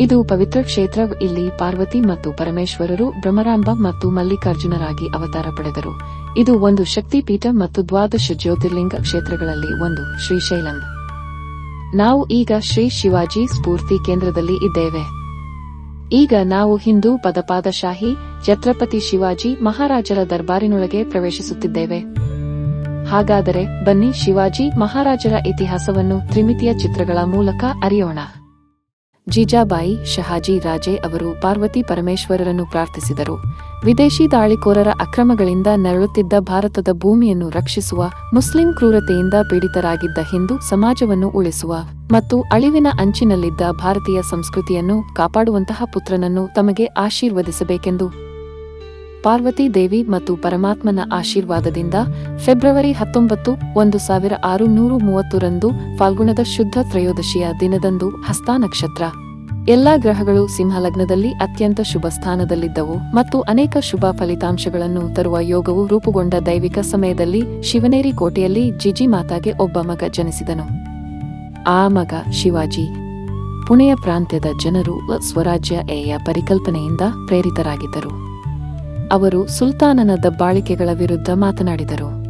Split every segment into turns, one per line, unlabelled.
ಇದು ಪವಿತ್ರ ಕ್ಷೇತ್ರ ಇಲ್ಲಿ ಪಾರ್ವತಿ ಮತ್ತು ಪರಮೇಶ್ವರರು ಬ್ರಹ್ಮರಾಂಬ ಮತ್ತು ಮಲ್ಲಿಕಾರ್ಜುನರಾಗಿ ಅವತಾರ ಪಡೆದರು. ಇದು ಒಂದು ಶಕ್ತಿಪೀಠ ಮತ್ತು ದ್ವಾದಶ ಜ್ಯೋತಿರ್ಲಿಂಗ ಕ್ಷೇತ್ರಗಳಲ್ಲಿ ಒಂದು ಶ್ರೀಶೈಲಂ ನಾವು ಈಗ ಶ್ರೀ ಶಿವಾಜಿ ಸ್ಫೂರ್ತಿ ಕೇಂದ್ರದಲ್ಲಿ ಇದ್ದೇವೆ. ಈಗ ನಾವು ಹಿಂದೂ ಪದಪಾದಶಾಹಿ ಛತ್ರಪತಿ ಶಿವಾಜಿ ಮಹಾರಾಜರ ದರ್ಬಾರಿನೊಳಗೆ ಪ್ರವೇಶಿಸುತ್ತಿದ್ದೇವೆ. ಹಾಗಾದರೆ ಬನ್ನಿ ಶಿವಾಜಿ ಮಹಾರಾಜರ ಇತಿಹಾಸವನ್ನು ತ್ರಿಮಿತಿಯ ಚಿತ್ರಗಳ ಮೂಲಕ ಅರಿಯೋಣ. ಜೀಜಾಬಾಯಿ, ಶಹಾಜಿ ರಾಜೆ ಅವರು ಪಾರ್ವತಿ ಪರಮೇಶ್ವರರನ್ನು ಪ್ರಾರ್ಥಿಸಿದರು. ವಿದೇಶಿ ದಾಳಿಕೋರರ ಅಕ್ರಮಗಳಿಂದ ನರಳುತ್ತಿದ್ದ ಭಾರತದ ಭೂಮಿಯನ್ನು ರಕ್ಷಿಸುವ ಮುಸ್ಲಿಂ ಕ್ರೂರತೆಯಿಂದ ಪೀಡಿತರಾಗಿದ್ದ ಹಿಂದೂ ಸಮಾಜವನ್ನು ಉಳಿಸುವ ಮತ್ತು ಅಳಿವಿನ ಅಂಚಿನಲ್ಲಿದ್ದ ಭಾರತೀಯ ಸಂಸ್ಕೃತಿಯನ್ನು ಕಾಪಾಡುವಂತಹ ಪುತ್ರನನ್ನು ತಮಗೆ ಆಶೀರ್ವದಿಸಬೇಕೆಂದು ಪಾರ್ವತಿ ದೇವಿ ಮತ್ತು ಪರಮಾತ್ಮನ ಆಶೀರ್ವಾದದಿಂದ ಫೆಬ್ರವರಿ ಹತ್ತೊಂಬತ್ತು, ಒಂದು ಸಾವಿರ ಆರು ನೂರು ಮೂವತ್ತರಂದು ಫಾಲ್ಗುಣದ ಶುದ್ಧ ತ್ರಯೋದಶಿಯ ದಿನದಂದು ಹಸ್ತಾ ನಕ್ಷತ್ರ. ಎಲ್ಲಾ ಗ್ರಹಗಳು ಸಿಂಹಲಗ್ನದಲ್ಲಿ ಅತ್ಯಂತ ಶುಭ ಸ್ಥಾನದಲ್ಲಿದ್ದವು ಮತ್ತು ಅನೇಕ ಶುಭ ಫಲಿತಾಂಶಗಳನ್ನು ತರುವ ಯೋಗವು ರೂಪುಗೊಂಡ ದೈವಿಕ ಸಮಯದಲ್ಲಿ ಶಿವನೇರಿ ಕೋಟೆಯಲ್ಲಿ ಜಿಜಿ ಮಾತಾಗೆ ಒಬ್ಬ ಮಗ ಜನಿಸಿದನು. ಆ ಮಗ ಶಿವಾಜಿ. ಪುಣೆಯ ಪ್ರಾಂತ್ಯದ ಜನರು ಸ್ವರಾಜ್ಯ ಎಯ ಪರಿಕಲ್ಪನೆಯಿಂದ ಪ್ರೇರಿತರಾಗಿದ್ದರು. ಅವರು ಸುಲ್ತಾನನ ದಬ್ಬಾಳಿಕೆಗಳ ವಿರುದ್ಧ ಮಾತನಾಡಿದರು.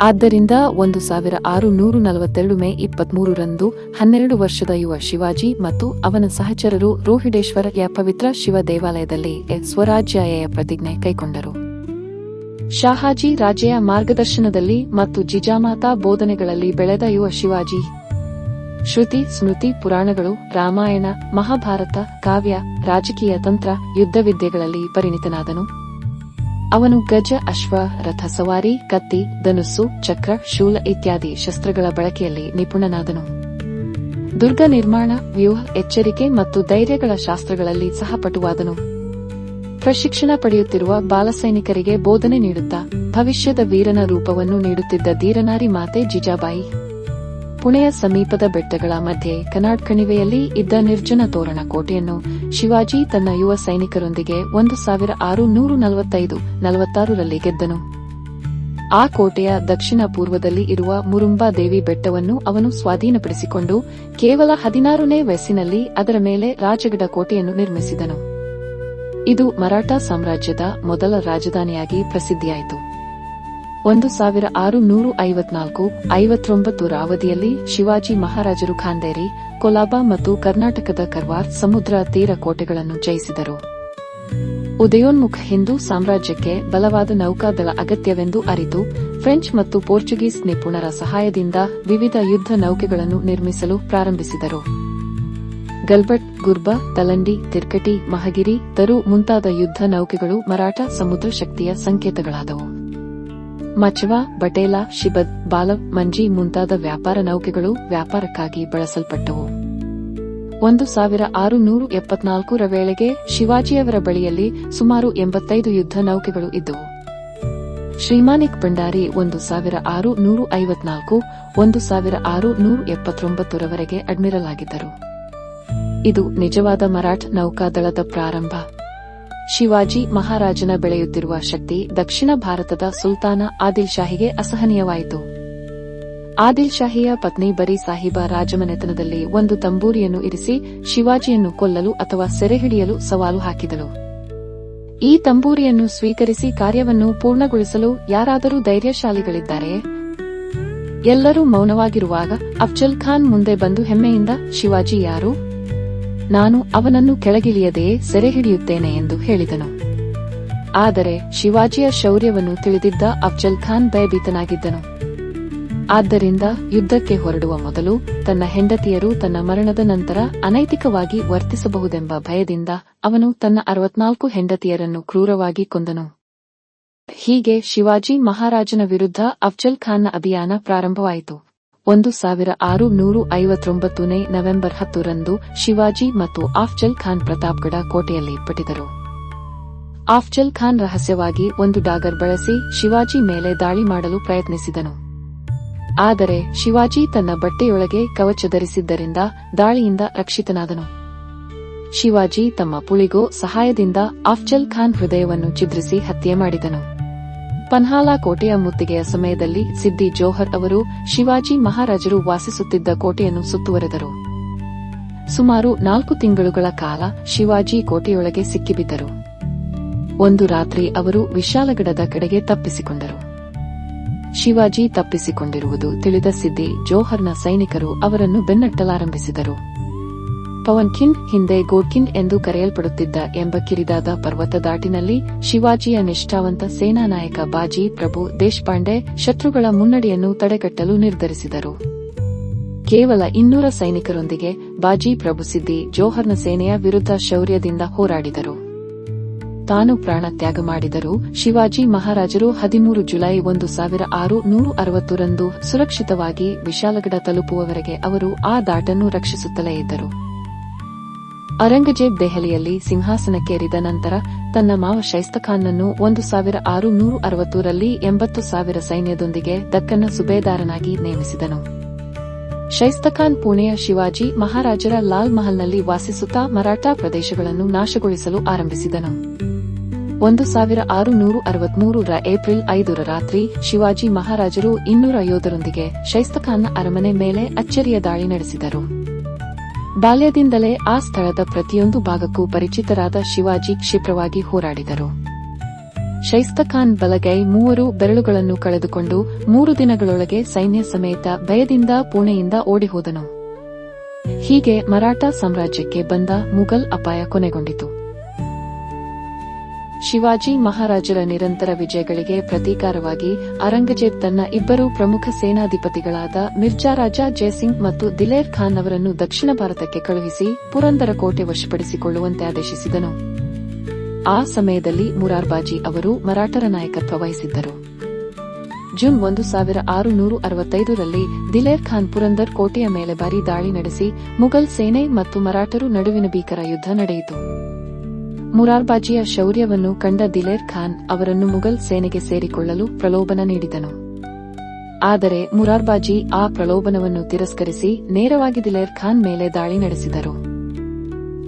ಆದ್ದರಿಂದ ಒಂದು ಸಾವಿರ ಆರು ನೂರು ನಲವತ್ತೆರಡು ಮೇ ಇಪ್ಪತ್ಮೂರರಂದು ಹನ್ನೆರಡು ವರ್ಷದ ಯುವ ಶಿವಾಜಿ ಮತ್ತು ಅವನ ಸಹಚರರು ರೋಹಿಡೇಶ್ವರಯ ಪವಿತ್ರ ಶಿವ ದೇವಾಲಯದಲ್ಲಿ ಸ್ವರಾಜ್ಯಾಯ ಪ್ರತಿಜ್ಞೆ ಕೈಗೊಂಡರು. ಶಾಹಾಜಿ ರಾಜೆಯ ಮಾರ್ಗದರ್ಶನದಲ್ಲಿ ಮತ್ತು ಜಿಜಾಮಾತಾ ಬೋಧನೆಗಳಲ್ಲಿ ಬೆಳೆದ ಯುವ ಶಿವಾಜಿ. ಶ್ರುತಿ, ಸ್ಮೃತಿ, ಪುರಾಣಗಳು, ರಾಮಾಯಣ, ಮಹಾಭಾರತ, ಕಾವ್ಯ, ರಾಜಕೀಯ ತಂತ್ರ, ಯುದ್ಧವಿದ್ಯೆಗಳಲ್ಲಿ ಪರಿಣಿತನಾದನು. ಅವನು ಗಜ, ಅಶ್ವ ರಥ ಸವಾರಿ ಕತ್ತಿ ಧನುಸ್ಸು, ಚಕ್ರ, ಶೂಲ ಇತ್ಯಾದಿ ಶಸ್ತ್ರಗಳ ಬಳಕೆಯಲ್ಲಿ ನಿಪುಣನಾದನು. ದುರ್ಗ ನಿರ್ಮಾಣ, ವ್ಯೂಹ, ಎಚ್ಚರಿಕೆ ಮತ್ತು ಧೈರ್ಯಗಳ ಶಾಸ್ತ್ರಗಳಲ್ಲಿ ಸಹಪಟುವಾದನು. ಪ್ರಶಿಕ್ಷಣ ಪಡೆಯುತ್ತಿರುವ ಬಾಲಸೈನಿಕರಿಗೆ ಬೋಧನೆ ನೀಡುತ್ತಾ ಭವಿಷ್ಯದ ವೀರನ ರೂಪವನ್ನು ನೀಡುತ್ತಿದ್ದ ಧೀರನಾರಿ ಮಾತೆ ಜಿಜಾಬಾಯಿ. ಪುಣೆಯ ಸಮೀಪದ ಬೆಟ್ಟಗಳ ಮಧ್ಯೆ ಕನಾಡ್ ಕಣಿವೆಯಲ್ಲಿ ಇದ್ದ ನಿರ್ಜನ ತೋರಣ ಕೋಟೆಯನ್ನು ಶಿವಾಜಿ ತನ್ನ ಯುವ ಸೈನಿಕರೊಂದಿಗೆ ಒಂದು ಸಾವಿರ ಆರು ನೂರು ನಲವತ್ತೈದು ನಲವತ್ತಾರರಲ್ಲಿ ಗೆದ್ದನು. ಆ ಕೋಟೆಯ ದಕ್ಷಿಣ ಪೂರ್ವದಲ್ಲಿ ಇರುವ ಮುರುಂಬಾ ದೇವಿ ಬೆಟ್ಟವನ್ನು ಅವನು ಸ್ವಾಧೀನಪಡಿಸಿಕೊಂಡು ಕೇವಲ ಹದಿನಾರನೇ ವಯಸ್ಸಿನಲ್ಲಿ ಅದರ ಮೇಲೆ ರಾಜಗಡ ಕೋಟೆಯನ್ನು ನಿರ್ಮಿಸಿದನು. ಇದು ಮರಾಠ ಸಾಮ್ರಾಜ್ಯದ ಮೊದಲ ರಾಜಧಾನಿಯಾಗಿ ಪ್ರಸಿದ್ಧಿಯಾಯಿತು. ಒಂದು ಸಾವಿರ ಆರು ನೂರ ಐವತ್ನಾಲ್ಕು ಐವತ್ತೊಂಬತ್ತರ ಅವಧಿಯಲ್ಲಿ ಶಿವಾಜಿ ಮಹಾರಾಜರು ಖಾಂದೇರಿ, ಕೊಲಾಬಾ ಮತ್ತು ಕರ್ನಾಟಕದ ಕರ್ವಾರ್ ಸಮುದ್ರ ತೀರ ಕೋಟೆಗಳನ್ನು ಜಯಿಸಿದರು. ಉದಯೋನ್ಮುಖ ಹಿಂದೂ ಸಾಮ್ರಾಜ್ಯಕ್ಕೆ ಬಲವಾದ ನೌಕಾದಳ ಅಗತ್ಯವೆಂದು ಅರಿತು, ಫ್ರೆಂಚ್ ಮತ್ತು ಪೋರ್ಚುಗೀಸ್ ನಿಪುಣರ ಸಹಾಯದಿಂದ ವಿವಿಧ ಯುದ್ಧ ನೌಕೆಗಳನ್ನು ನಿರ್ಮಿಸಲು ಪ್ರಾರಂಭಿಸಿದರು. ಗಲ್ಬಟ್ ಗುರ್ಬಾ, ತಲಂಡಿ, ತಿರ್ಕಟಿ, ಮಹಗಿರಿ, ತರು ಮುಂತಾದ ಯುದ್ಧ ನೌಕೆಗಳು ಮರಾಠ ಸಮುದ್ರ ಶಕ್ತಿಯ ಸಂಕೇತಗಳಾದವು. ಮಚವಾ ಬಟೇಲಾ, ಶಿಬದ್ ಬಾಲ ಮಂಜಿ ಮುಂತಾದ ವ್ಯಾಪಾರ ನೌಕೆಗಳು ವ್ಯಾಪಾರಕ್ಕಾಗಿ ಬಳಸಲ್ಪಟ್ಟವು. ಒಂದು ಸಾವಿರ ಆರು ನೂರು ಎಪ್ಪತ್ನಾಲ್ಕರ ವೇಳೆಗೆ ಶಿವಾಜಿಯವರ ಬಳಿಯಲ್ಲಿ ಸುಮಾರು ಎಂಬತ್ತೈದು ಯುದ್ಧ ನೌಕೆಗಳು ಇದ್ದವು. ಶ್ರೀಮಾನಿಕ್ ಭಂಡಾರಿ ಒಂದು ಸಾವಿರ ಆರು ನೂರು ಐವತ್ನಾಲ್ಕು, ಒಂದು ಸಾವಿರ ಆರು ನೂರು ಎಪ್ಪತ್ತೊಂಬತ್ತರವರೆಗೆ ಅಡ್ಮಿರಲ್ ಆಗಿದ್ದರು ಇದು ನಿಜವಾದ ಮರಾಠ ನೌಕಾದಳದ ಪ್ರಾರಂಭ. ಶಿವಾಜಿ ಮಹಾರಾಜನ ಬೆಳೆಯುತ್ತಿರುವ ಶಕ್ತಿ ದಕ್ಷಿಣ ಭಾರತದ ಸುಲ್ತಾನ ಆದಿಲ್ ಶಾಹಿಗೆ ಅಸಹನೀಯವಾಯಿತು. ಆದಿಲ್ ಶಾಹಿಯ ಪತ್ನಿ ಬರಿ ಸಾಹಿಬ ರಾಜಮನೆತನದಲ್ಲಿ ಒಂದು ತಂಬೂರಿಯನ್ನು ಇರಿಸಿ ಶಿವಾಜಿಯನ್ನು ಕೊಲ್ಲಲು ಅಥವಾ ಸೆರೆಹಿಡಿಯಲು ಸವಾಲು ಹಾಕಿದಳು. ಈ ತಂಬೂರಿಯನ್ನು ಸ್ವೀಕರಿಸಿ ಕಾರ್ಯವನ್ನು ಪೂರ್ಣಗೊಳಿಸಲು ಯಾರಾದರೂ ಧೈರ್ಯಶಾಲಿಗಳಿದ್ದಾರೆ ಎಲ್ಲರೂ ಮೌನವಾಗಿರುವಾಗ ಅಫ್ಜಲ್ ಖಾನ್ ಮುಂದೆ ಬಂದು ಹೆಮ್ಮೆಯಿಂದ, ಶಿವಾಜಿ ಯಾರು? ನಾನು ಅವನನ್ನು ಕೆಳಗಿಳಿಯದೆಯೇ ಸೆರೆ ಹಿಡಿಯುತ್ತೇನೆ ಎಂದು ಹೇಳಿದನು. ಆದರೆ ಶಿವಾಜಿಯ ಶೌರ್ಯವನ್ನು ತಿಳಿದಿದ್ದ ಅಫ್ಜಲ್ ಖಾನ್ ಭಯಭೀತನಾಗಿದ್ದನು. ಆದ್ದರಿಂದ ಯುದ್ಧಕ್ಕೆ ಹೊರಡುವ ಮೊದಲು ತನ್ನ ಹೆಂಡತಿಯರು ತನ್ನ ಮರಣದ ನಂತರ ಅನೈತಿಕವಾಗಿ ವರ್ತಿಸಬಹುದೆಂಬ ಭಯದಿಂದ ಅವನು ತನ್ನ ಅರವತ್ನಾಲ್ಕು ಹೆಂಡತಿಯರನ್ನು ಕ್ರೂರವಾಗಿ ಕೊಂದನು. ಹೀಗೆ ಶಿವಾಜಿ ಮಹಾರಾಜನ ವಿರುದ್ಧ ಅಫ್ಜಲ್ ಖಾನ್ನ ಅಭಿಯಾನ ಪ್ರಾರಂಭವಾಯಿತು. ಒಂದು ಸಾವಿರ ಆರು ನೂರು ಐವತ್ತೊಂಬತ್ತನೇ ನವೆಂಬರ್ ಹತ್ತರಂದು ಶಿವಾಜಿ ಮತ್ತು ಆಫ್ಜಲ್ ಖಾನ್ ಪ್ರತಾಪ್ಗಢ ಕೋಟೆಯಲ್ಲಿ ಪಟ್ಟಿದರು ಆಫ್ಜಲ್ ಖಾನ್ ರಹಸ್ಯವಾಗಿ ಒಂದು ಡಾಗರ್ ಬಳಸಿ ಶಿವಾಜಿ ಮೇಲೆ ದಾಳಿ ಮಾಡಲು ಪ್ರಯತ್ನಿಸಿದನು. ಆದರೆ ಶಿವಾಜಿ ತನ್ನ ಬಟ್ಟೆಯೊಳಗೆ ಕವಚ ಧರಿಸಿದ್ದರಿಂದ ದಾಳಿಯಿಂದ ರಕ್ಷಿತನಾದನು. ಶಿವಾಜಿ ತಮ್ಮ ಪುಳಿಗೋ ಸಹಾಯದಿಂದ ಆಫ್ಜಲ್ ಖಾನ್ ಹೃದಯವನ್ನು ಚಿದ್ರಿಸಿ ಹತ್ಯೆ ಮಾಡಿದನು. ಪನ್ಹಾಲಾ ಕೋಟೆಯ ಮುತ್ತಿಗೆಯ ಸಮಯದಲ್ಲಿ ಸಿದ್ದಿ ಜೋಹರ್ ಅವರು ಶಿವಾಜಿ ಮಹಾರಾಜರು ವಾಸಿಸುತ್ತಿದ್ದ ಕೋಟೆಯನ್ನು ಸುತ್ತುವರೆದರು. ಸುಮಾರು ನಾಲ್ಕು ತಿಂಗಳುಗಳ ಕಾಲ ಶಿವಾಜಿ ಕೋಟೆಯೊಳಗೆ ಸಿಕ್ಕಿಬಿದ್ದರು. ಒಂದು ರಾತ್ರಿ ಅವರು ವಿಶಾಲಗಡದ ಕಡೆಗೆ ತಪ್ಪಿಸಿಕೊಂಡರು. ಶಿವಾಜಿ ತಪ್ಪಿಸಿಕೊಂಡಿರುವುದು ತಿಳಿದ ಸಿದ್ದಿ ಜೋಹರ್ನ ಸೈನಿಕರು ಅವರನ್ನು ಬೆನ್ನಟ್ಟಲಾರಂಭಿಸಿದರು. ಪವನ್ಖಿನ್ ಹಿಂದೆ ಗೋರ್ಖಿನ್ ಎಂದು ಕರೆಯಲ್ಪಡುತ್ತಿದ್ದ ಎಂಬ ಕಿರಿದಾದ ಪರ್ವತ ದಾಟಿನಲ್ಲಿ ಶಿವಾಜಿಯ ನಿಷ್ಠಾವಂತ ಸೇನಾ ನಾಯಕ ಬಾಜಿ ಪ್ರಭು ದೇಶಪಾಂಡೆ ಶತ್ರುಗಳ ಮುನ್ನಡೆಯನ್ನು ತಡೆಗಟ್ಟಲು ನಿರ್ಧರಿಸಿದರು. ಕೇವಲ ಇನ್ನೂರ ಸೈನಿಕರೊಂದಿಗೆ ಬಾಜಿ ಪ್ರಭು ಸಿದ್ದಿ ಜೋಹರ್ನ ಸೇನೆಯ ವಿರುದ್ಧ ಶೌರ್ಯದಿಂದ ಹೋರಾಡಿದರು. ತಾನು ಪ್ರಾಣ ತ್ಯಾಗ ಮಾಡಿದರೂ ಶಿವಾಜಿ ಮಹಾರಾಜರು ಹದಿಮೂರು ಜುಲೈ ಒಂದು ಸಾವಿರ ಆರು ನೂರು ಅರವತ್ತರಂದು ಸುರಕ್ಷಿತವಾಗಿ ವಿಶಾಲಗಡ ತಲುಪುವವರೆಗೆ ಅವರು ಆ ದಾಟನ್ನು ರಕ್ಷಿಸುತ್ತಲೇ ಇದ್ದರು. ಔರಂಗಜೇಬ್ ದೆಹಲಿಯಲ್ಲಿ ಸಿಂಹಾಸನಕ್ಕೇರಿದ ನಂತರ ತನ್ನ ಮಾವ ಶೈಸ್ತಖಾನ್ನನ್ನು ಒಂದು ಸಾವಿರ ಆರು ನೂರು ಅರವತ್ತೂರಲ್ಲಿ ಎಂಬತ್ತು ಸಾವಿರ ಸೈನ್ಯದೊಂದಿಗೆ ದಕ್ಕನ್ನ ಸುಬೇದಾರನಾಗಿ ನೇಮಿಸಿದನು. ಶೈಸ್ತಖಾನ್ ಪುಣೆಯ ಶಿವಾಜಿ ಮಹಾರಾಜರ ಲಾಲ್ ಮಹಲ್ನಲ್ಲಿ ವಾಸಿಸುತ್ತಾ ಮರಾಠಾ ಪ್ರದೇಶಗಳನ್ನು ನಾಶಗೊಳಿಸಲು ಆರಂಭಿಸಿದನು. ಒಂದು ಸಾವಿರ ಆರು ನೂರು ಅರವತ್ಮೂರರ ಏಪ್ರಿಲ್ ಐದರ ರಾತ್ರಿ ಶಿವಾಜಿ ಮಹಾರಾಜರು ಇನ್ನೂರ ಯೋಧರೊಂದಿಗೆ ಶೈಸ್ತಖಾನ್ನ ಅರಮನೆ ಮೇಲೆ ಅಚ್ಚರಿಯ ದಾಳಿ ನಡೆಸಿದರು. ಬಾಲ್ಯದಿಂದಲೇ ಆ ಸ್ಥಳದ ಪ್ರತಿಯೊಂದು ಭಾಗಕ್ಕೂ ಪರಿಚಿತರಾದ ಶಿವಾಜಿ ಕ್ಷಿಪ್ರವಾಗಿ ಹೋರಾಡಿದರು. ಶೈಸ್ತಖಾನ್ ಬಲಗೈ ಮೂವರು ಬೆರಳುಗಳನ್ನು ಕಳೆದುಕೊಂಡು ಮೂರು ದಿನಗಳೊಳಗೆ ಸೈನ್ಯ ಸಮೇತ ಭಯದಿಂದ ಪುಣೆಯಿಂದ ಓಡಿಹೋದನು. ಹೀಗೆ ಮರಾಠ ಸಾಮ್ರಾಜ್ಯಕ್ಕೆ ಬಂದ ಮುಘಲ್ ಅಪಾಯ ಕೊನೆಗೊಂಡಿತು. ಶಿವಾಜಿ ಮಹಾರಾಜರ ನಿರಂತರ ವಿಜಯಗಳಿಗೆ ಪ್ರತೀಕಾರವಾಗಿ ಔರಂಗಜೇಬ್ ತನ್ನ ಇಬ್ಬರು ಪ್ರಮುಖ ಸೇನಾಧಿಪತಿಗಳಾದ ಮಿರ್ಜಾ ರಾಜಾ ಜಯಸಿಂಗ್ ಮತ್ತು ದಿಲೇರ್ ಖಾನ್ ಅವರನ್ನು ದಕ್ಷಿಣ ಭಾರತಕ್ಕೆ ಕಳುಹಿಸಿ ಪುರಂದರ ಕೋಟೆ ವಶಪಡಿಸಿಕೊಳ್ಳುವಂತೆ ಆದೇಶಿಸಿದನು. ಆ ಸಮಯದಲ್ಲಿ ಮುರಾರ್ಬಾಜಿ ಅವರು ಮರಾಠರ ನಾಯಕತ್ವ ವಹಿಸಿದ್ದರು. ಜೂನ್ ಒಂದು ಸಾವಿರ ಆರು ನೂರು ಅರವತ್ತೈದರಲ್ಲಿ ದಿಲೇರ್ ಖಾನ್ ಪುರಂದರ್ ಕೋಟೆಯ ಮೇಲೆ ಭಾರೀ ದಾಳಿ ನಡೆಸಿ ಮುಘಲ್ ಸೇನೆ ಮತ್ತು ಮರಾಠರು ನಡುವಿನ ಭೀಕರ ಯುದ್ಧ ನಡೆಯಿತು. ಮುರಾರ್ಬಾಜಿಯ ಶೌರ್ಯವನ್ನು ಕಂಡ ದಿಲೇರ್ ಖಾನ್ ಅವರನ್ನು ಮುಘಲ್ ಸೇನೆಗೆ ಸೇರಿಕೊಳ್ಳಲು ಪ್ರಲೋಭನ ನೀಡಿದನು. ಆದರೆ ಮುರಾರ್ಬಾಜಿ ಆ ಪ್ರಲೋಭನವನ್ನು ತಿರಸ್ಕರಿಸಿ ನೇರವಾಗಿ ದಿಲೇರ್ ಖಾನ್ ಮೇಲೆ ದಾಳಿ ನಡೆಸಿದರು.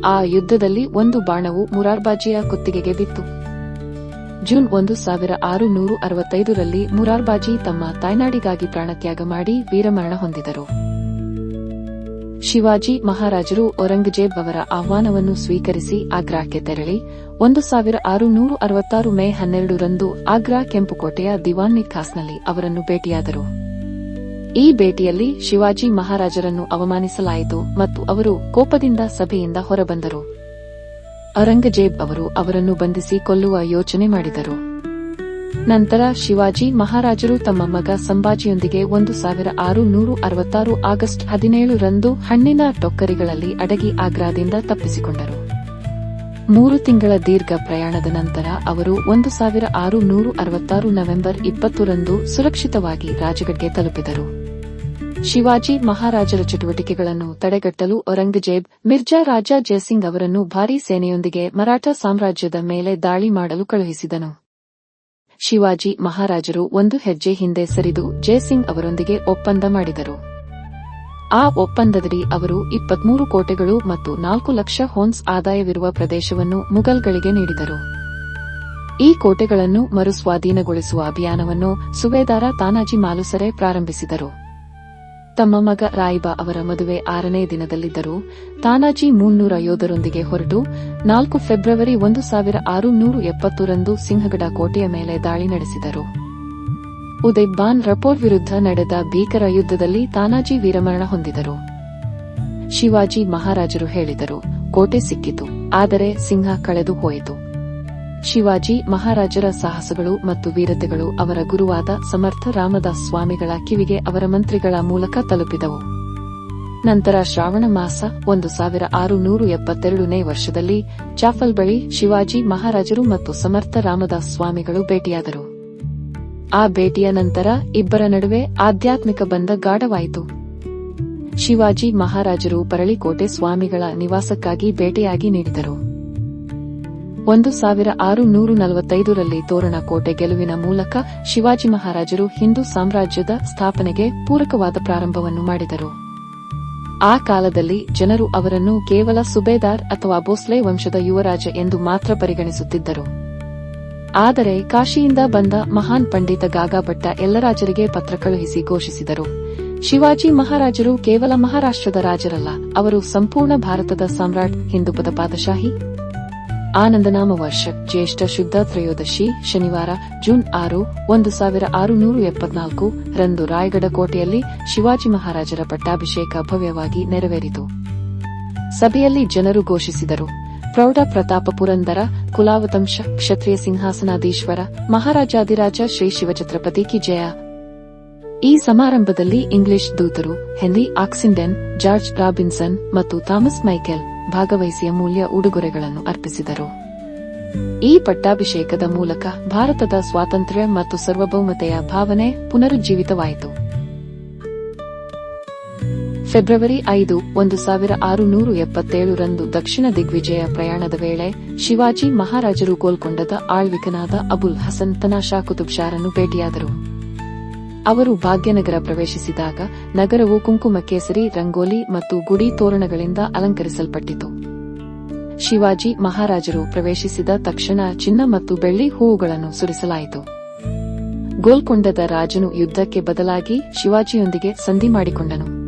ಆ ಯುದ್ಧದಲ್ಲಿ ಒಂದು ಬಾಣವು ಮುರಾರ್ಬಾಜಿಯ ಕುತ್ತಿಗೆಗೆ ಬಿತ್ತು. ಜೂನ್ ಒಂದು ಸಾವಿರ ಆರು ನೂರು ಅರವತ್ತೈದರಲ್ಲಿ ಮುರಾರ್ಬಾಜಿ ತಮ್ಮ ತಾಯ್ನಾಡಿಗಾಗಿ ಪ್ರಾಣತ್ಯಾಗ ಮಾಡಿ ವೀರಮರಣ ಹೊಂದಿದರು. ಶಿವಾಜಿ ಮಹಾರಾಜರು ಔರಂಗಜೇಬ್ ಅವರ ಆಹ್ವಾನವನ್ನು ಸ್ವೀಕರಿಸಿ ಆಗ್ರಾಕ್ಕೆ ತೆರಳಿ, ಒಂದು ಸಾವಿರ ಆರು ನೂರು ಅರವತ್ತಾರು ಮೇ ಹನ್ನೆರಡರಂದು ಆಗ್ರಾ ಕೆಂಪುಕೋಟೆಯ ದಿವಾನ್ ಖಾಸ್ನಲ್ಲಿ ಅವರನ್ನು ಭೇಟಿಯಾದರು. ಈ ಭೇಟಿಯಲ್ಲಿ ಶಿವಾಜಿ ಮಹಾರಾಜರನ್ನು ಅವಮಾನಿಸಲಾಯಿತು ಮತ್ತು ಅವರು ಕೋಪದಿಂದ ಸಭೆಯಿಂದ ಹೊರಬಂದರು. ಔರಂಗಜೇಬ್ ಅವರು ಅವರನ್ನು ಬಂಧಿಸಿ ಕೊಲ್ಲುವ ಯೋಚನೆ ಮಾಡಿದರು. ನಂತರ ಶಿವಾಜಿ ಮಹಾರಾಜರು ತಮ್ಮ ಮಗ ಸಂಭಾಜಿಯೊಂದಿಗೆ ಒಂದು ಸಾವಿರ ಆರು ನೂರು ಅರವತ್ತಾರು ಆಗಸ್ಟ್ ಹದಿನೇಳು ರಂದು ಹಣ್ಣಿನ ಟೊಕ್ಕರಿಗಳಲ್ಲಿ ಅಡಗಿ ಆಗ್ರಾದಿಂದ ತಪ್ಪಿಸಿಕೊಂಡರು. ಮೂರು ತಿಂಗಳ ದೀರ್ಘ ಪ್ರಯಾಣದ ನಂತರ ಅವರು ಒಂದು ಸಾವಿರ ಆರು ನೂರು ಅರವತ್ತಾರು ನವೆಂಬರ್ ಇಪ್ಪತ್ತರಂದು ಸುರಕ್ಷಿತವಾಗಿ ರಾಜಗಡ್ಗೆ ತಲುಪಿದರು. ಶಿವಾಜಿ ಮಹಾರಾಜರ ಚಟುವಟಿಕೆಗಳನ್ನು ತಡೆಗಟ್ಟಲು ಔರಂಗಜೇಬ್, ಮಿರ್ಜಾ ರಾಜಾ ಜಯಸಿಂಗ್ ಅವರನ್ನು ಭಾರೀ ಸೇನೆಯೊಂದಿಗೆ ಮರಾಠ ಸಾಮ್ರಾಜ್ಯದ ಮೇಲೆ ದಾಳಿ ಮಾಡಲು ಕಳುಹಿಸಿದನು. ಶಿವಾಜಿ ಮಹಾರಾಜರು ಒಂದು ಹೆಜ್ಜೆ ಹಿಂದೆ ಸರಿದು ಜಯಸಿಂಗ್ ಅವರೊಂದಿಗೆ ಒಪ್ಪಂದ ಮಾಡಿದರು. ಆ ಒಪ್ಪಂದದಡಿ ಅವರು ಇಪ್ಪತ್ಮೂರು ಕೋಟೆಗಳು ಮತ್ತು ನಾಲ್ಕು ಲಕ್ಷ ಹೋನ್ಸ್ ಆದಾಯವಿರುವ ಪ್ರದೇಶವನ್ನು ಮುಘಲ್ಗಳಿಗೆ ನೀಡಿದರು. ಈ ಕೋಟೆಗಳನ್ನು ಮರುಸ್ವಾಧೀನಗೊಳಿಸುವ ಅಭಿಯಾನವನ್ನು ಸುಬೇದಾರ ತಾನಾಜಿ ಮಾಲುಸರೆ ಪ್ರಾರಂಭಿಸಿದರು. ತಮ್ಮ ಮಗ ರಾಯಿಬಾ ಅವರ ಮದುವೆ ಆರನೇ ದಿನದಲ್ಲಿದ್ದರು ತಾನಾಜಿ ಮುನ್ನೂರ ಯೋಧರೊಂದಿಗೆ ಹೊರಟು ನಾಲ್ಕು ಫೆಬ್ರವರಿ ಒಂದು ಸಾವಿರ ಆರು ನೂರು ಎಪ್ಪತ್ತರಂದು ಸಿಂಹಗಡ ಕೋಟೆಯ ಮೇಲೆ ದಾಳಿ ನಡೆಸಿದರು. ಉದಯ್ ಬಾನ್ ರಪೋರ್ ವಿರುದ್ಧ ನಡೆದ ಭೀಕರ ಯುದ್ಧದಲ್ಲಿ ತಾನಾಜಿ ವೀರಮರಣ ಹೊಂದಿದರು. ಶಿವಾಜಿ ಮಹಾರಾಜರು ಹೇಳಿದರು, ಕೋಟೆ ಸಿಕ್ಕಿತು, ಆದರೆ ಸಿಂಹ ಕಳೆದು ಹೋಯಿತು. ಶಿವಾಜಿ, ಮಹಾರಾಜರ ಸಾಹಸಗಳು ಮತ್ತು ವೀರತೆಗಳು ಅವರ ಗುರುವಾದ ಸಮರ್ಥ ರಾಮದಾಸ್ ಸ್ವಾಮಿಗಳ ಕಿವಿಗೆ ಅವರ ಮಂತ್ರಿಗಳ ಮೂಲಕ ತಲುಪಿದವು. ನಂತರ ಶ್ರಾವಣ ಮಾಸ, ಒಂದು ಸಾವಿರ ಆರು ನೂರು ಎಪ್ಪತ್ತೆರಡನೇ ವರ್ಷದಲ್ಲಿ ಜಾಫಲ್ ಬಳಿ ಶಿವಾಜಿ, ಮಹಾರಾಜರು ಮತ್ತು ಸಮರ್ಥ ರಾಮದಾಸ್ ಸ್ವಾಮಿಗಳು ಭೇಟಿಯಾದರು. ಆ ಭೇಟಿಯ ನಂತರ ಇಬ್ಬರ ನಡುವೆ ಆಧ್ಯಾತ್ಮಿಕ ಬಂಧ ಗಾಢವಾಯಿತು. ಶಿವಾಜಿ, ಮಹಾರಾಜರು, ಪರಳಿಕೋಟೆ ಸ್ವಾಮಿಗಳ ನಿವಾಸಕ್ಕಾಗಿ ಭೇಟಿಯಾಗಿ ನೀಡಿದರು. ಒಂದು ಸಾವಿರ ಆರು ನೂರು ನಲವತ್ತೈದರಲ್ಲಿ ತೋರಣ ಕೋಟೆ ಗೆಲುವಿನ ಮೂಲಕ ಶಿವಾಜಿ ಮಹಾರಾಜರು ಹಿಂದೂ ಸಾಮ್ರಾಜ್ಯದ ಸ್ಥಾಪನೆಗೆ ಪೂರಕವಾದ ಪ್ರಾರಂಭವನ್ನು ಮಾಡಿದರು. ಆ ಕಾಲದಲ್ಲಿ ಜನರು ಅವರನ್ನು ಕೇವಲ ಸುಬೇದಾರ್ ಅಥವಾ ಭೋಸ್ಲೆ ವಂಶದ ಯುವರಾಜ ಎಂದು ಮಾತ್ರ ಪರಿಗಣಿಸುತ್ತಿದ್ದರು. ಆದರೆ ಕಾಶಿಯಿಂದ ಬಂದ ಮಹಾನ್ ಪಂಡಿತ ಗಾಗಾಭಟ್ಟ ಎಲ್ಲ ರಾಜರಿಗೆ ಪತ್ರ ಕಳುಹಿಸಿ ಘೋಷಿಸಿದರು. ಶಿವಾಜಿ ಮಹಾರಾಜರು ಕೇವಲ ಮಹಾರಾಷ್ಟ್ರದ ರಾಜರಲ್ಲ, ಅವರು ಸಂಪೂರ್ಣ ಭಾರತದ ಸಾಮ್ರಾಟ್, ಹಿಂದೂಪದ ಪಾದಶಾಹಿ. ಆನಂದನಾಮ ವರ್ಷ ಜ್ಯೇಷ್ಠ ಶುದ್ಧ ತ್ರಯೋದಶಿ, ಶನಿವಾರ, ಜೂನ್ ಆರು, ಒಂದು ಸಾವಿರ ಆರುನೂರ ಎಪ್ಪತ್ನಾಲ್ಕು ರಂದು ರಾಯಗಢ ಕೋಟೆಯಲ್ಲಿ ಶಿವಾಜಿ ಮಹಾರಾಜರ ಪಟ್ಟಾಭಿಷೇಕ ಭವ್ಯವಾಗಿ ನೆರವೇರಿತು. ಸಭೆಯಲ್ಲಿ ಜನರು ಘೋಷಿಸಿದರು. ಪ್ರೌಢ ಪ್ರತಾಪ ಪುರಂದರ ಕುಲಾವತಂಶ ಕ್ಷತ್ರಿಯ ಸಿಂಹಾಸನಾಧೀಶ್ವರ ಮಹಾರಾಜಾದಿರಾಜ ಶ್ರೀ ಶಿವಛತ್ರಪತಿ ಕಿ ಜಯ. ಈ ಸಮಾರಂಭದಲ್ಲಿ ಇಂಗ್ಲಿಷ್ ದೂತರು ಹೆನ್ರಿ ಆಕ್ಸಿಂಡೆನ್, ಜಾರ್ಜ್ ರಾಬಿನ್ಸನ್ ಮತ್ತು ಥಾಮಸ್ ಮೈಕೆಲ್ ಭಾಗವಹಿಸಿ ಅಮೂಲ್ಯ ಉಡುಗೊರೆಗಳನ್ನು ಅರ್ಪಿಸಿದರು. ಈ ಪಟ್ಟಾಭಿಷೇಕದ ಮೂಲಕ ಭಾರತದ ಸ್ವಾತಂತ್ರ್ಯ ಮತ್ತು ಸಾರ್ವಭೌಮತೆಯ ಭಾವನೆ ಪುನರುಜ್ಜೀವಿತವಾಯಿತು. ಫೆಬ್ರವರಿ ಐದು, ಒಂದು ಸಾವಿರ ಆರುನೂರು ಎಪ್ಪತ್ತೇಳು ರಂದು ದಕ್ಷಿಣ ದಿಗ್ವಿಜಯ ಪ್ರಯಾಣದ ವೇಳೆ ಶಿವಾಜಿ ಮಹಾರಾಜರು ಗೋಲ್ಕೊಂಡದ ಆಳ್ವಿಕನಾದ ಅಬುಲ್ ಹಸನ್ ತನಾಷಾ ಕುತುಬ್ ಶಾರನ್ನು ಭೇಟಿಯಾದರು. ಅವರು ಭಾಗ್ಯನಗರ ಪ್ರವೇಶಿಸಿದಾಗ ನಗರವು ಕುಂಕುಮ ಕೇಸರಿ ರಂಗೋಲಿ ಮತ್ತು ಗುಡಿ ತೋರಣಗಳಿಂದ ಅಲಂಕರಿಸಲ್ಪಟ್ಟಿತು. ಶಿವಾಜಿ ಮಹಾರಾಜರು ಪ್ರವೇಶಿಸಿದ ತಕ್ಷಣ ಚಿನ್ನ ಮತ್ತು ಬೆಳ್ಳಿ ಹೂವುಗಳನ್ನು ಸುರಿಸಲಾಯಿತು. ಗೋಲ್ಕೊಂಡದ ರಾಜನು ಯುದ್ಧಕ್ಕೆ ಬದಲಾಗಿ ಶಿವಾಜಿಯೊಂದಿಗೆ ಸಂಧಿ ಮಾಡಿಕೊಂಡನು.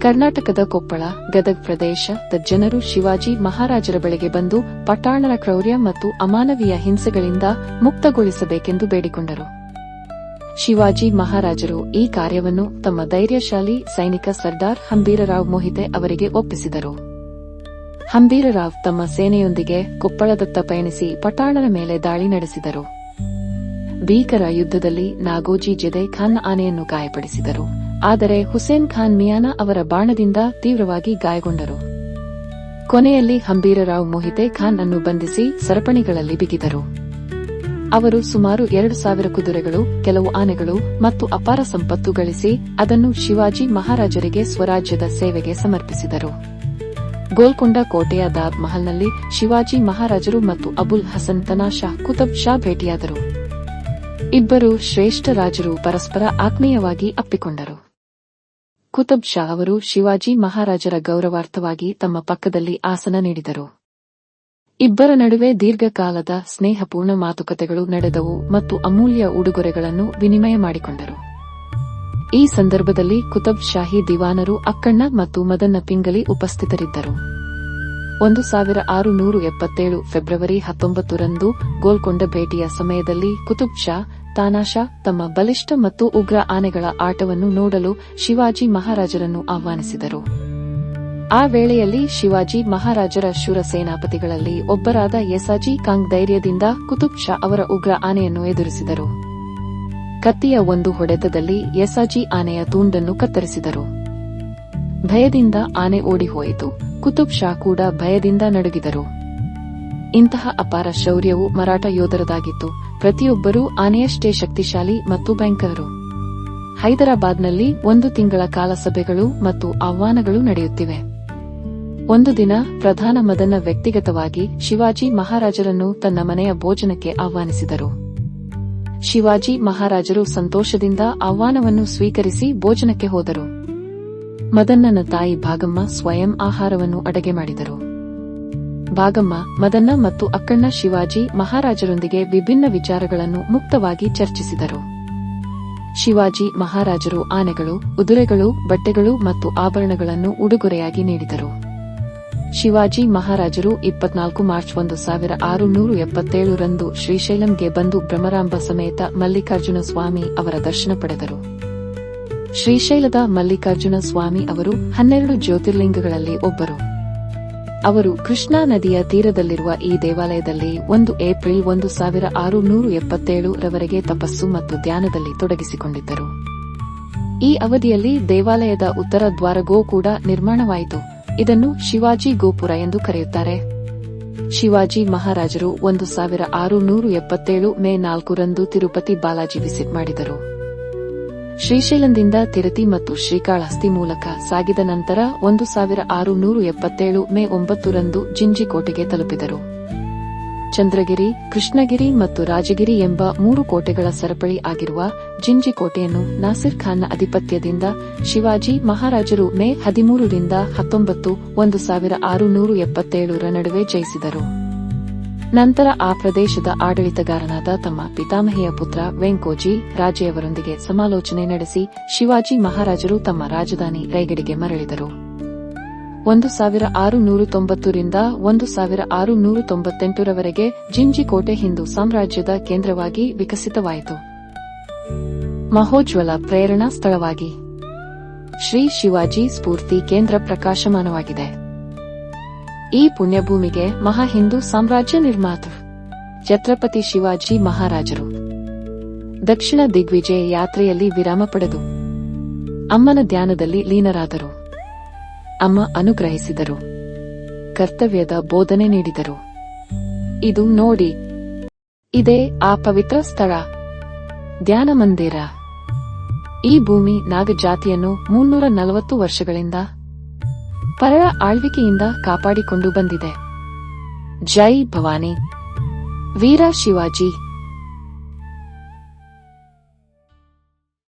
ಕರ್ನಾಟಕದ ಕೊಪ್ಪಳ, ಗದಗ್ ಪ್ರದೇಶದ ಜನರು ಶಿವಾಜಿ ಮಹಾರಾಜರ ಬಳಿಗೆ ಬಂದು ಪಟಾಣರ ಕ್ರೌರ್ಯ ಮತ್ತು ಅಮಾನವೀಯ ಹಿಂಸೆಗಳಿಂದ ಮುಕ್ತಗೊಳಿಸಬೇಕೆಂದು ಬೇಡಿಕೊಂಡರು. ಶಿವಾಜಿ ಮಹಾರಾಜರು ಈ ಕಾರ್ಯವನ್ನು ತಮ್ಮ ಧೈರ್ಯಶಾಲಿ ಸೈನಿಕ ಸರ್ದಾರ್ ಹಂಬೀರರಾವ್ ಮೋಹಿತೆ ಅವರಿಗೆ ಒಪ್ಪಿಸಿದರು. ಹಂಬೀರರಾವ್ ತಮ್ಮ ಸೇನೆಯೊಂದಿಗೆ ಕೊಪ್ಪಳದತ್ತ ಪಯಣಿಸಿ ಪಟಾಣರ ಮೇಲೆ ದಾಳಿ ನಡೆಸಿದರು. ಭೀಕರ ಯುದ್ಧದಲ್ಲಿ ನಾಗೋಜಿ ಜೆದೆ ಖಾನ್ ಆನೆಯನ್ನು ಗಾಯಪಡಿಸಿದರು. ಆದರೆ ಹುಸೇನ್ ಖಾನ್ ಮಿಯಾನ ಅವರ ಬಾಣದಿಂದ ತೀವ್ರವಾಗಿ ಗಾಯಗೊಂಡರು. ಕೊನೆಯಲ್ಲಿ ಹಂಬೀರರಾವ್ ಮೋಹಿತೆ ಖಾನ್ ಅನ್ನು ಬಂಧಿಸಿ ಸರಪಣಿಗಳಲ್ಲಿ ಬಿಗಿದರು. ಅವರು ಸುಮಾರು ಎರಡು ಸಾವಿರ ಕುದುರೆಗಳು, ಕೆಲವು ಆನೆಗಳು ಮತ್ತು ಅಪಾರ ಸಂಪತ್ತು ಗಳಿಸಿ ಅದನ್ನು ಶಿವಾಜಿ ಮಹಾರಾಜರಿಗೆ ಸ್ವರಾಜ್ಯದ ಸೇವೆಗೆ ಸಮರ್ಪಿಸಿದರು. ಗೋಲ್ಕೊಂಡ ಕೋಟೆಯ ದಾಬ್ ಮಹಲ್ನಲ್ಲಿ ಶಿವಾಜಿ ಮಹಾರಾಜರು ಮತ್ತು ಅಬುಲ್ ಹಸನ್ ತನಾ ಶಾ ಕುತಬ್ ಶಾ ಭೇಟಿಯಾದರು. ಇಬ್ಬರು ಶ್ರೇಷ್ಠ ರಾಜರು ಪರಸ್ಪರ ಆತ್ಮೀಯವಾಗಿ ಅಪ್ಪಿಕೊಂಡರು. ಕುತಬ್ ಶಾ ಅವರು ಶಿವಾಜಿ ಮಹಾರಾಜರ ಗೌರವಾರ್ಥವಾಗಿ ತಮ್ಮ ಪಕ್ಕದಲ್ಲಿ ಆಸನ ನೀಡಿದರು. ಇಬ್ಬರ ನಡುವೆ ದೀರ್ಘಕಾಲದ ಸ್ನೇಹಪೂರ್ಣ ಮಾತುಕತೆಗಳು ನಡೆದವು ಮತ್ತು ಅಮೂಲ್ಯ ಉಡುಗೊರೆಗಳನ್ನು ವಿನಿಮಯ ಮಾಡಿಕೊಂಡರು. ಈ ಸಂದರ್ಭದಲ್ಲಿ ಕುತಬ್ ಶಾಹಿ ದಿವಾನರು ಅಕ್ಕಣ್ಣ ಮತ್ತು ಮದನ್ನ ಪಿಂಗಲಿ ಉಪಸ್ಥಿತರಿದ್ದರು. ಒಂದು ಸಾವಿರ ಆರುನೂರು ಎಪ್ಪತ್ತೇಳು ಫೆಬ್ರವರಿ ಹತ್ತೊಂಬತ್ತರಂದು ಗೋಲ್ಕೊಂಡ ಭೇಟಿಯ ಸಮಯದಲ್ಲಿ ಕುತುಬ್ ಶಾ, ತಾನಾಶಾ ತಮ್ಮ ಬಲಿಷ್ಠ ಮತ್ತು ಉಗ್ರ ಆನೆಗಳ ಆಟವನ್ನು ನೋಡಲು ಶಿವಾಜಿ ಮಹಾರಾಜರನ್ನು ಆಹ್ವಾನಿಸಿದರು. ಆ ವೇಳೆಯಲ್ಲಿ ಶಿವಾಜಿ ಮಹಾರಾಜರ ಶೂರ ಸೇನಾಪತಿಗಳಲ್ಲಿ ಒಬ್ಬರಾದ ಯಸಾಜಿ ಕಾಂಗ್ ಧೈರ್ಯದಿಂದ ಕುತುಬ್ ಶಾ ಅವರ ಉಗ್ರ ಆನೆಯನ್ನು ಎದುರಿಸಿದರು. ಕತ್ತಿಯ ಒಂದು ಹೊಡೆತದಲ್ಲಿ ಯಸಾಜಿ ಆನೆಯ ತುಂಡನ್ನು ಕತ್ತರಿಸಿದರು. ಭಯದಿಂದ ಆನೆ ಓಡಿಹೋಯಿತು. ಕುತುಬ್ ಶಾ ಕೂಡ ಭಯದಿಂದ ನಡುಗಿದರು. ಇಂತಹ ಅಪಾರ ಶೌರ್ಯವು ಮರಾಠ ಯೋಧರದಾಗಿತ್ತು. ಪ್ರತಿಯೊಬ್ಬರೂ ಆನೆಯಷ್ಟೇ ಶಕ್ತಿಶಾಲಿ ಮತ್ತು ಭಯಂಕರರು. ಹೈದರಾಬಾದ್ನಲ್ಲಿ ಒಂದು ತಿಂಗಳ ಕಾಲ ಸಭೆಗಳು ಮತ್ತು ಆಹ್ವಾನಗಳು ನಡೆಯುತ್ತಿವೆ. ಒಂದು ದಿನ ಪ್ರಧಾನ ಮದನ ವ್ಯಕ್ತಿಗತವಾಗಿ ಶಿವಾಜಿ ಮಹಾರಾಜರನ್ನು ತನ್ನ ಮನೆಯ ಭೋಜನಕ್ಕೆ ಆಹ್ವಾನಿಸಿದರು. ಶಿವಾಜಿ ಮಹಾರಾಜರು ಸಂತೋಷದಿಂದ ಆಹ್ವಾನವನ್ನು ಸ್ವೀಕರಿಸಿ ಭೋಜನಕ್ಕೆ ಹೋದರು. ಮದನ್ನನ ತಾಯಿ ಭಾಗಮ್ಮ ಸ್ವಯಂ ಆಹಾರವನ್ನು ಅಡಗೆ ಮಾಡಿದರು. ಭಾಗಮ್ಮ, ಮದನ್ನ ಮತ್ತು ಅಕ್ಕಣ್ಣ ಶಿವಾಜಿ ಮಹಾರಾಜರೊಂದಿಗೆ ವಿಭಿನ್ನ ವಿಚಾರಗಳನ್ನು ಮುಕ್ತವಾಗಿ ಚರ್ಚಿಸಿದರು. ಶಿವಾಜಿ ಮಹಾರಾಜರು ಆನೆಗಳು, ಉದುರೆಗಳು, ಬಟ್ಟೆಗಳು ಮತ್ತು ಆಭರಣಗಳನ್ನು ಉಡುಗೊರೆಯಾಗಿ ನೀಡಿದರು. ಶಿವಾಜಿ ಮಹಾರಾಜರು ಇಪ್ಪತ್ನಾಲ್ಕು ಮಾರ್ಚ್ ಒಂದು ಸಾವಿರ ಆರುನೂರು ಎಪ್ಪತ್ತೇಳು ರಂದು ಶ್ರೀಶೈಲಂಗೆ ಬಂದು ಭ್ರಮರಾಂಬ ಸಮೇತ ಮಲ್ಲಿಕಾರ್ಜುನ ಸ್ವಾಮಿ ಅವರ ದರ್ಶನ ಪಡೆದರು. ಶ್ರೀಶೈಲದ ಮಲ್ಲಿಕಾರ್ಜುನ ಸ್ವಾಮಿ ಅವರು ಹನ್ನೆರಡು ಜ್ಯೋತಿರ್ಲಿಂಗಗಳಲ್ಲಿ ಒಬ್ಬರು. ಅವರು ಕೃಷ್ಣಾ ನದಿಯ ತೀರದಲ್ಲಿರುವ ಈ ದೇವಾಲಯದಲ್ಲಿ ಒಂದು ಏಪ್ರಿಲ್ ಒಂದು ಸಾವಿರ ಆರುನೂರು ಎಪ್ಪತ್ತೇಳು ರವರೆಗೆ ತಪಸ್ಸು ಮತ್ತು ಧ್ಯಾನದಲ್ಲಿ ತೊಡಗಿಸಿಕೊಂಡಿದ್ದರು. ಈ ಅವಧಿಯಲ್ಲಿ ದೇವಾಲಯದ ಉತ್ತರ ದ್ವಾರಗೋ ಕೂಡ ನಿರ್ಮಾಣವಾಯಿತು. ಇದನ್ನು ಶಿವಾಜಿ ಗೋಪುರ ಎಂದು ಕರೆಯುತ್ತಾರೆ. ಶಿವಾಜಿ ಮಹಾರಾಜರು ಒಂದು ಸಾವಿರ ಆರುನೂರು ಎಪ್ಪತ್ತೇಳು ಮೇ ನಾಲ್ಕರಂದು ತಿರುಪತಿ ಬಾಲಾಜಿ ವಿಸಿಟ್ ಮಾಡಿದರು. ಶ್ರೀಶೈಲಂದಿಂದ ತಿರತಿ ಮತ್ತು ಶ್ರೀಕಾಳಹಸ್ತಿ ಮೂಲಕ ಸಾಗಿದ ನಂತರ ಒಂದು ಸಾವಿರ ಆರುನೂರು ಎಪ್ಪತ್ತೇಳು ಮೇ ಒಂಬತ್ತರಂದು ಜಿಂಜಿಕೋಟೆಗೆ ತಲುಪಿದರು. ಚಂದ್ರಗಿರಿ, ಕೃಷ್ಣಗಿರಿ ಮತ್ತು ರಾಜಗಿರಿ ಎಂಬ ಮೂರು ಕೋಟೆಗಳ ಸರಪಳಿ ಆಗಿರುವ ಜಿಂಜಿ ಕೋಟೆಯನ್ನು ನಾಸಿರ್ ಖಾನ್ನ ಅಧಿಪತ್ಯದಿಂದ ಶಿವಾಜಿ ಮಹಾರಾಜರು ಮೇ ಹದಿಮೂರರಿಂದ ಹತ್ತೊಂಬತ್ತು ಒಂದು ಸಾವಿರ ಆರುನೂರು ಎಪ್ಪತ್ತೇಳರ ನಡುವೆ ಜಯಿಸಿದರು. ನಂತರ ಆ ಪ್ರದೇಶದ ಆಡಳಿತಗಾರನಾದ ತಮ್ಮ ಪಿತಾಮಹಿಯ ಪುತ್ರ ವೆಂಕೋಜಿ ರಾಜೆಯವರೊಂದಿಗೆ ಸಮಾಲೋಚನೆ ನಡೆಸಿ ಶಿವಾಜಿ ಮಹಾರಾಜರು ತಮ್ಮ ರಾಜಧಾನಿ ರೈಗಡಿಗೆ ಮರಳಿದರು. ಒಂದು ಸಾವಿರ ಆರು ನೂರು ತೊಂಬತ್ತರಿಂದ ಒಂದು ಸಾವಿರ ಆರು ನೂರು ತೊಂಬತ್ತೆಂಟರವರೆಗೆ ಜಿಂಜಿಕೋಟೆ ಹಿಂದೂ ಸಾಮ್ರಾಜ್ಯದ ಕೇಂದ್ರವಾಗಿ ವಿಕಸಿತವಾಯಿತು. ಮಹೋಜ್ವಲ ಪ್ರೇರಣಾ ಸ್ಥಳವಾಗಿ. ಶ್ರೀ ಶಿವಾಜಿ ಸ್ಫೂರ್ತಿ ಕೇಂದ್ರ ಪ್ರಕಾಶಮಾನವಾಗಿದೆ. ಈ ಪುಣ್ಯಭೂಮಿಗೆ ಮಹಾ ಹಿಂದೂ ಸಾಮ್ರಾಜ್ಯ ನಿರ್ಮಾತ, ಛತ್ರಪತಿ ಶಿವಾಜಿ ಮಹಾರಾಜರು. ದಕ್ಷಿಣ ದಿಗ್ವಿಜಯ ಯಾತ್ರೆಯಲ್ಲಿ ವಿರಾಮ ಪಡೆದು. ಅಮ್ಮನ ಧ್ಯಾನದಲ್ಲಿ ಲೀನರಾದರು. ಅಮ್ಮ ಅನುಗ್ರಹಿಸಿದರು. ಕರ್ತವ್ಯದ ಬೋಧನೆ ನೀಡಿದರು. ಇದು ನೋಡಿ, ಇದೇ ಆ ಪವಿತ್ರ ಸ್ಥಳ. ಧ್ಯಾನ ಮಂದಿರ. ಈ ಭೂಮಿ ನಾಗಜಾತಿಯನ್ನು ಮುನ್ನೂರ ನಲವತ್ತು ವರ್ಷಗಳಿಂದ ಪರರ ಆಳ್ವಿಕೆಯಿಂದ ಕಾಪಾಡಿಕೊಂಡು ಬಂದಿದೆ. ಜೈ ಭವಾನಿ. ವೀರ ಶಿವಾಜಿ.